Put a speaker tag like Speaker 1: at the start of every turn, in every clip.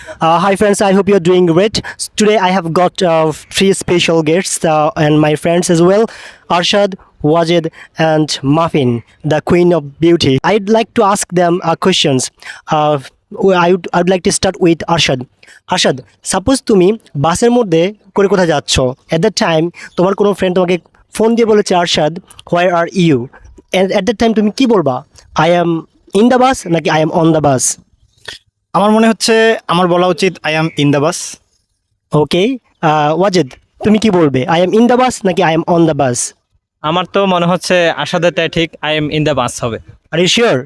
Speaker 1: Uh, hi friends, I hope you're doing great. Today I have got uh, three special guests uh, and my friends as well, Arshad, Wajid and Muffin, the queen of beauty. I'd like to ask them uh, questions. Uh, I would, like to start with Arshad. Arshad, suppose তুমি বাসের মধ্যে করে কোথায় যাচ্ছ এট that time তোমার কোনো friend তোমাকে phone দিয়ে বলেছে Arshad where are you at that time তুমি কি বলবা I am in the bus নাকি I am on the bus
Speaker 2: আমার মনে হচ্ছে আমার বলা উচিত I am in the bus
Speaker 1: okay Wajid তুমি কি বলবে? I am in the bus নাকি I am on the bus
Speaker 3: আমার তো মনে হচ্ছে আসাদের তাই ঠিক I am in the bus হবে।
Speaker 1: আর sure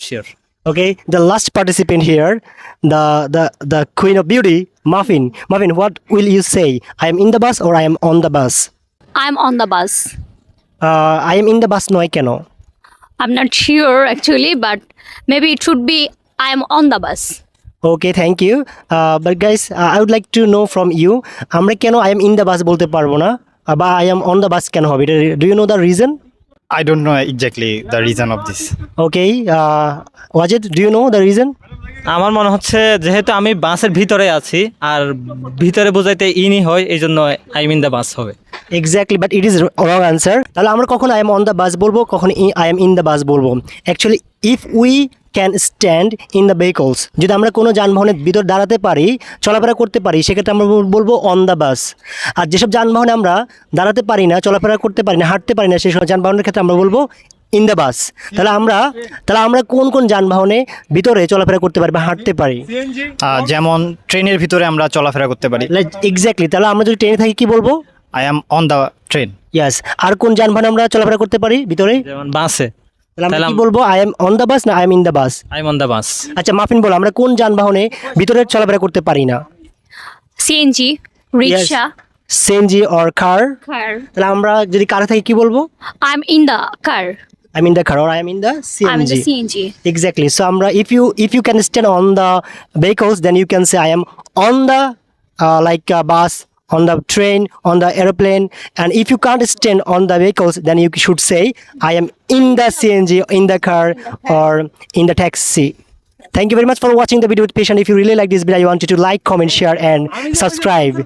Speaker 3: sure
Speaker 1: okay the last participant here the the the queen of beauty muffin muffin what will you say I am in the bus or I am on the bus
Speaker 4: I am on the
Speaker 1: bus I am in the bus নয় কেন?
Speaker 4: I am not sure actually but maybe it should be be I'm on the bus.
Speaker 1: Okay, thank you. Uh, but guys, uh, I would like to know from you, আমরা কেন I am in the bus বলতে পারব না? বা I am on the bus কেন হবে? এটা Do you know the reason?
Speaker 2: I don't know exactly the reason of this
Speaker 1: Okay, uh, Wajid, do you know the reason?
Speaker 3: আমার মনে হচ্ছে যেহেতু আমি বাসের ভিতরে আছি আর ভিতরে বোঝাইতে ইনই হয় এই জন্য আই মিন দ্য বাস হবে
Speaker 1: exactly but it is wrong answer তাহলে আমরা কখন I am on the bus বলব কখন I am in the bus বলব actually if we can stand in the vehicles যদি আমরা কোনো যানবাহনের ভিতর দাঁড়াতে পারি চলাফেরা করতে পারি সেক্ষেত্রে আমরা বলব অন দ্য বাস আর যেসব যানবাহনে আমরা দাঁড়াতে পারি না চলাফেরা করতে পারি না হাঁটতে পারি না সেই সব যানবাহনের ক্ষেত্রে আমরা বলব ইন দ্য বাস তাহলে আমরা তাহলে আমরা কোন কোন যানবাহনে ভিতরে চলাফেরা করতে পারি বা হাঁটতে পারি?
Speaker 2: যেমন ট্রেনের ভিতরে আমরা চলাফেরা করতে পারি।
Speaker 1: এক্স্যাক্টলি তাহলে আমরা যদি ট্রেনে থাকি কি বলব?
Speaker 2: I am on the train
Speaker 1: yes আর কোন যানবাহনে আমরা চলাফেরা করতে পারি ভিতরে?
Speaker 3: যেমন বাসে।
Speaker 1: তাহলে আমরা কি বলব? I am on the bus না I am in the bus
Speaker 3: I am on the bus
Speaker 1: আচ্ছা মাফিন বলো আমরা কোন যানবাহনে ভিতরে চলাফেরা করতে পারি না?
Speaker 4: CNG, rickshaw,
Speaker 1: CNG or car
Speaker 4: car.
Speaker 1: তাহলে আমরা যদি কারে থাকি কি বলব?
Speaker 4: I'm in the car.
Speaker 1: I mean the car or I am in the
Speaker 4: I'm in the
Speaker 1: CNG
Speaker 4: CNG.
Speaker 1: exactly. So আমরা if you if you can stand on the vehicles then you can say i am on the uh, like uh, bus on the train on the aeroplane and if you can't stand on the vehicles then you should say i am in the cng in the car or in the taxi. Thank you very much for watching the video with patient if you really like this video i want you to like comment share and subscribe